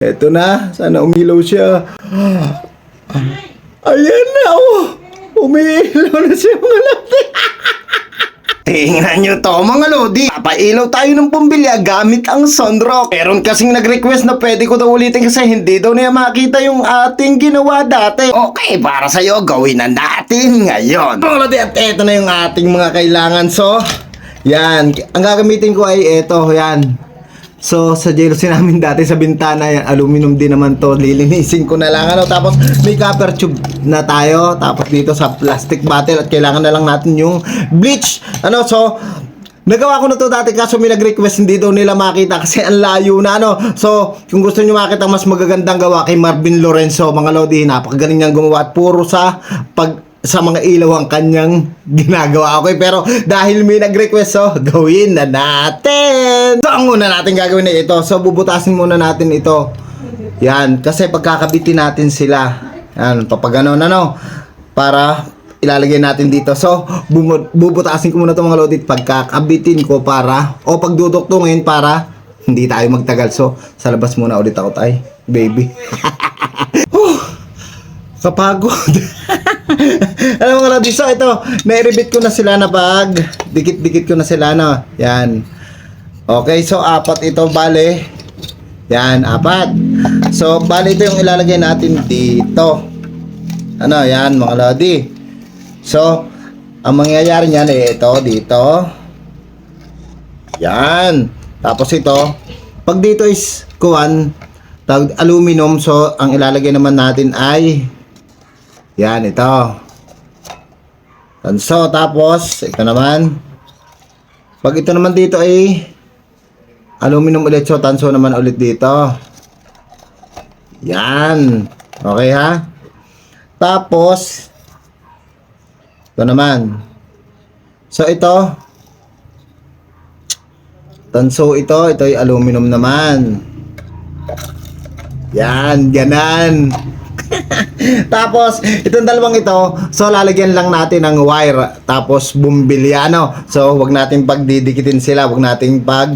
Eto na, sana umilaw siya. Ayan na, oh! Umiilaw na siya mga lodi. Tingnan nyo to mga lodi. Papailaw tayo ng pumbilya gamit ang sunrock. Meron kasing nag-request na pwede ko daw ulitin kasi hindi daw niya makita yung ating ginawa dati. Okay, para sa'yo, gawin na natin ngayon. Mga lodi, at eto na yung ating mga kailangan. So, yan. Ang gagamitin ko ay eto, yan. So, sa jealousy namin dati sa bintana, yan, aluminum din naman to. Lilinisin ko na lang. Ano, tapos may copper tube na tayo. Tapos dito sa plastic bottle at kailangan na lang natin yung bleach. Ano, so, Nagawa ko na to dati kaso may nag-request hindi daw nila makita kasi ang layo na ano. So, kung gusto niyo makita mas magagandang gawa kay Marvin Lorenzo, mga lodi, napakagaling niyang gumawa at puro sa pag sa mga ilaw ang kanyang ginagawa. Okay, pero dahil may nag-request, so gawin na natin. So, ang una natin gagawin na ito. So, bubutasin muna natin ito. Yan, kasi pagkakabitin natin sila. Yan, papagano na no. Para ilalagay natin dito. So, bubutasin ko muna itong mga lodit pagkakabitin ko para, o pagduduktungin para hindi tayo magtagal. So, sa labas muna ulit ako tay, baby. Kapagod. Alam mo lodit, so ito, nai-rebit ko na sila na pag, dikit-dikit ko na sila na. Yan. Okay, so apat ito, bale. Yan, apat. So, bale ito yung ilalagay natin dito. Ano, yan mga lodi. So, ang mangyayari niyan eh, ito, dito. Yan. Tapos ito, pag dito is tawag aluminum, so ang ilalagay naman natin ay yan, ito. Tanso, tapos, ito naman. Pag ito naman dito ay aluminum ulit, so tanso naman ulit dito. Yan. Okay ha? Tapos, ito naman. So, ito. Tanso ito. Ito ay aluminum naman. Yan. Ganan. Tapos, itong dalawang ito, so lalagyan lang natin ng wire, tapos bumbilya, ano. So, wag natin pagdidikitin sila, wag natin pag,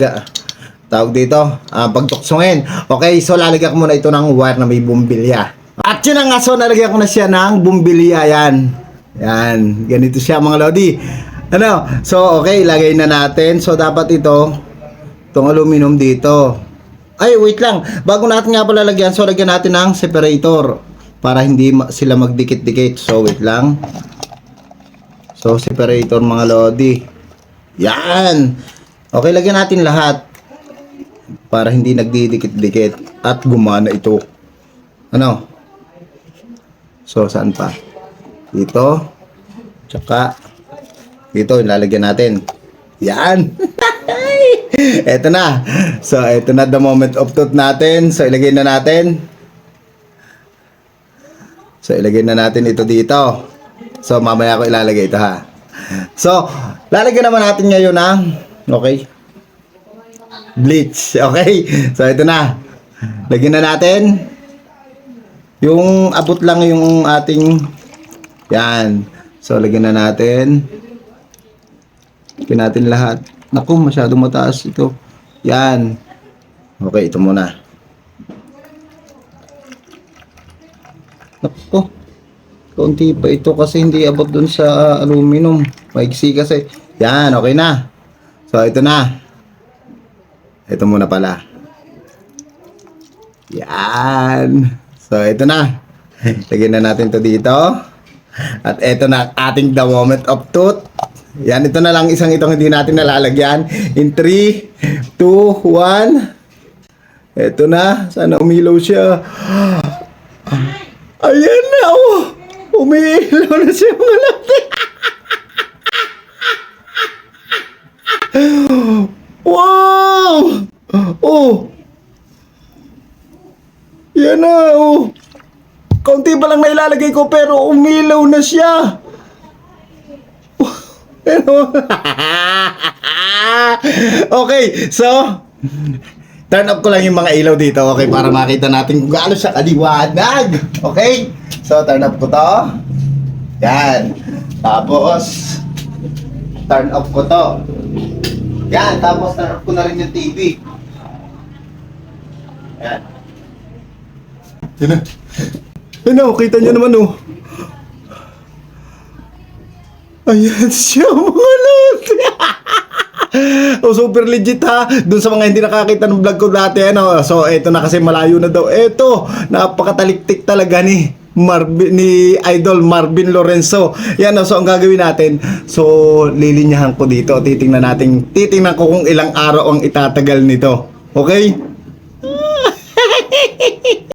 tawag dito, ah, pagtuksungin. Okay, so lalagyan ko muna ito ng wire na may bumbilya. At yun na nga, so nalagyan ko na siya ng bumbilya, yan. Yan, ganito siya mga lodi. Ano, so okay, ilagay na natin. So, dapat ito, itong aluminum dito. Ay, wait lang. Bago natin nga pala lagyan, so lagyan natin ng separator para hindi sila magdikit-dikit. So, wait lang. So, separator mga lodi. Yan. Okay, lagyan natin lahat para hindi nagdidikit-dikit at gumana ito. Ano? So, saan pa? Dito. Tsaka, dito, ilalagyan natin. Yan. eto na. So, eto na the moment of truth natin. So, ilagay na natin. So, ilagay na natin ito dito. So, mamaya ko ilalagay ito ha. So, lalagyan naman natin ngayon ng, okay, bleach. Okay? So, ito na. Lagyan na natin. Yung abot lang yung ating, yan. So, lagyan na natin. Lagyan natin lahat. Naku, masyadong mataas ito. Yan. Okay, ito muna. Naku. Kaunti pa ito kasi hindi abot dun sa aluminum. Maigsi kasi. Yan, okay na. So, ito na. Ito muna pala. Yan. So, ito na. Lagyan na natin to dito. At ito na ating the moment of truth. Yan, ito na lang isang itong hindi natin nalalagyan. In 3, 2, 1. Ito na. Sana umilaw siya. Ayan na, oh. Umiilaw na siya mga lati. wow! Oh! Yan na, oh. Kaunti pa lang nailalagay ko pero umilaw na siya. Okay, so, turn up ko lang yung mga ilaw dito, okay, para makita natin kung gaano siya kaliwanag. Okay? So, turn up ko to. Yan. Tapos, turn off ko to. Yan, tapos turn off ko na rin yung TV. Yan. Yan na. Yan na, oh, kita niyo naman oh. Ayan siya mga lote. oh, super legit ha. Doon sa mga hindi nakakita ng vlog ko dati, ano. So, eto na kasi malayo na daw. Eto, napakataliktik talaga ni Marvin, ni Idol Marvin Lorenzo. Yan, oh, so ang gagawin natin, so lilinyahan ko dito. Titingnan natin, titingnan ko kung ilang araw ang itatagal nito. Okay?